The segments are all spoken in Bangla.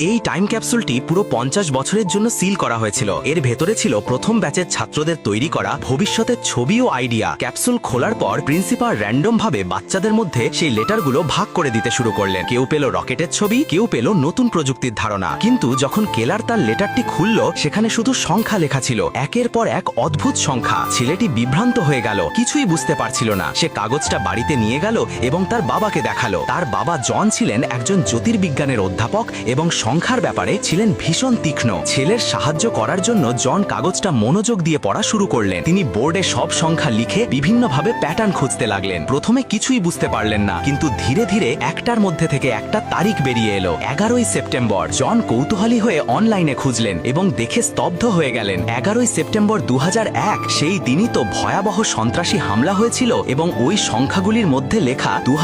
এই টাইম ক্যাপসুলটি পুরো পঞ্চাশ বছরের জন্য সিল করা হয়েছিল। এর ভেতরে ছিল প্রথম ব্যাচের ছাত্রদের তৈরি করা ভবিষ্যতের ছবি ও আইডিয়া ক্যাপসুল খোলার পর প্রিন্সিপাল র্যান্ডম ভাবে বাচ্চাদের মধ্যে সেই লেটারগুলো ভাগ করে দিতে শুরু করলেন। কেউ পেল রকেটের ছবি, কেউ পেল নতুন প্রযুক্তির ধারণা। কিন্তু যখন কেলার তার লেটারটি খুলল, সেখানে শুধু সংখ্যা লেখা ছিল। একের পর এক অদ্ভুত সংখ্যা। ছেলেটি বিভ্রান্ত হয়ে গেল। কিছুই বুঝতে পারছিল না। সে কাগজটা বাড়িতে নিয়ে গেল এবং তার বাবাকে দেখাল। তার বাবা জন ছিলেন একজন জ্যোতির্বিজ্ঞানের অধ্যাপক এবং সংখ্যার ব্যাপারে ছিলেন ভীষণ তীক্ষ্ণ। ছেলের সাহায্য করার জন্য জন কাগজটা মনোযোগ দিয়ে পড়া শুরু করলেন। তিনি বোর্ডে সব সংখ্যা লিখে বিভিন্নভাবে প্যাটার্ন খুঁজতে লাগলেন। প্রথমে কিছুই বুঝতে পারলেন না, কিন্তু ধীরে ধীরে একটার মধ্যে থেকে একটা তারিখ বেরিয়ে এলো। এগারোই সেপ্টেম্বর, জন কৌতূহলী হয়ে অনলাইনে খুঁজলেন এবং দেখে স্তব্ধ হয়ে গেলেন। এগারোই সেপ্টেম্বর দু হাজার এক, সেই দিনই তো ভয়াবহ সন্ত্রাসী হামলা হয়েছিল এবং ওই সংখ্যাগুলির মধ্যে লেখা দু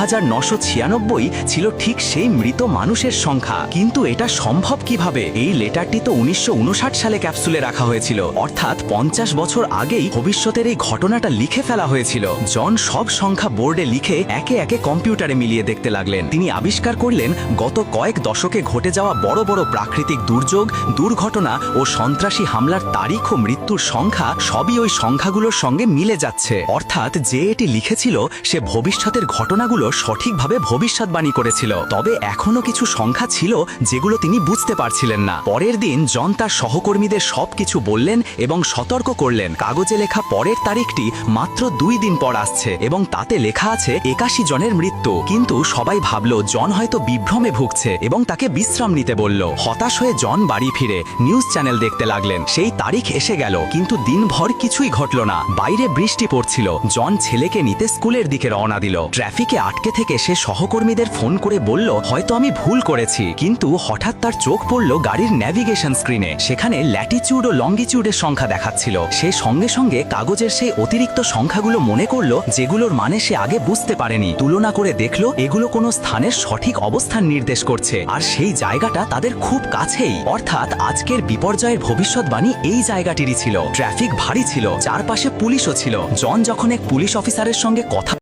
ছিল ঠিক সেই মৃত মানুষের সংখ্যা। কিন্তু এটা সম্ভব কীভাবে? এই লেটারটি তো উনিশশো উনষাট সালে ক্যাপসুলে রাখা হয়েছিল। অর্থাৎ পঞ্চাশ বছর আগেই ভবিষ্যতের এই ঘটনাটা লিখে ফেলা হয়েছিল। জন সব সংখ্যা বোর্ডে লিখে একে একে কম্পিউটারে মিলিয়ে দেখতে লাগলেন। তিনি আবিষ্কার করলেন, গত কয়েক দশকে ঘটে যাওয়া বড় বড় প্রাকৃতিক দুর্যোগ, দুর্ঘটনা ও সন্ত্রাসী হামলার তারিখ ও মৃত্যুর সংখ্যা সবই ওই সংখ্যাগুলোর সঙ্গে মিলে যাচ্ছে। অর্থাৎ যে এটি লিখেছিল, সে ভবিষ্যতের ঘটনাগুলো সঠিকভাবে ভবিষ্যৎবাণী করেছিল। তবে এখনও কিছু সংখ্যা ছিল যেগুলো তিনি বুঝতে পারছিলেন না। পরের দিন জন তার সহকর্মীদের সবকিছু বললেন এবং সতর্ক করলেন। কাগজে লেখা পরের তারিখটি মাত্র দুই দিন পর আসছে এবং তাতে লেখা আছে, একাশি জনের মৃত্যু। কিন্তু সবাই ভাবল, জন হয়তো বিভ্রমে ভুগছে এবং তাকে বিশ্রাম নিতে বলল। হতাশ হয়ে জন বাড়ি ফিরে নিউজ চ্যানেল দেখতে লাগলেন। সেই তারিখ এসে গেল, কিন্তু দিনভর কিছুই ঘটল না। বাইরে বৃষ্টি পড়ছিল। জন ছেলেকে নিতে স্কুলের দিকে রওনা দিল। ট্রাফিকে আটকে থেকে সে সহকর্মীদের ফোন করে বলল, হয়তো আমি ভুল করেছি। কিন্তু হঠাৎ তার চোখ পড়ল গাড়ির ন্যাভিগেশন স্ক্রিনে সেখানে ল্যাটিচিউড ও লঙ্গিচিউডের সংখ্যা দেখাচ্ছিল। সে সঙ্গে সঙ্গে কাগজের সেই অতিরিক্ত সংখ্যাগুলো মনে করল, যেগুলোর মানে সে আগে বুঝতে পারেনি। তুলনা করে দেখল, এগুলো কোনো স্থানের সঠিক অবস্থান নির্দেশ করছে। আর সেই জায়গাটা তাদের খুব কাছেই। অর্থাৎ আজকের বিপর্যয়ের ভবিষ্যৎবাণী এই জায়গাটিরই ছিল। ট্রাফিক ভারী ছিল, চারপাশে পুলিশও ছিল। জন যখন এক পুলিশ অফিসারের সঙ্গে কথা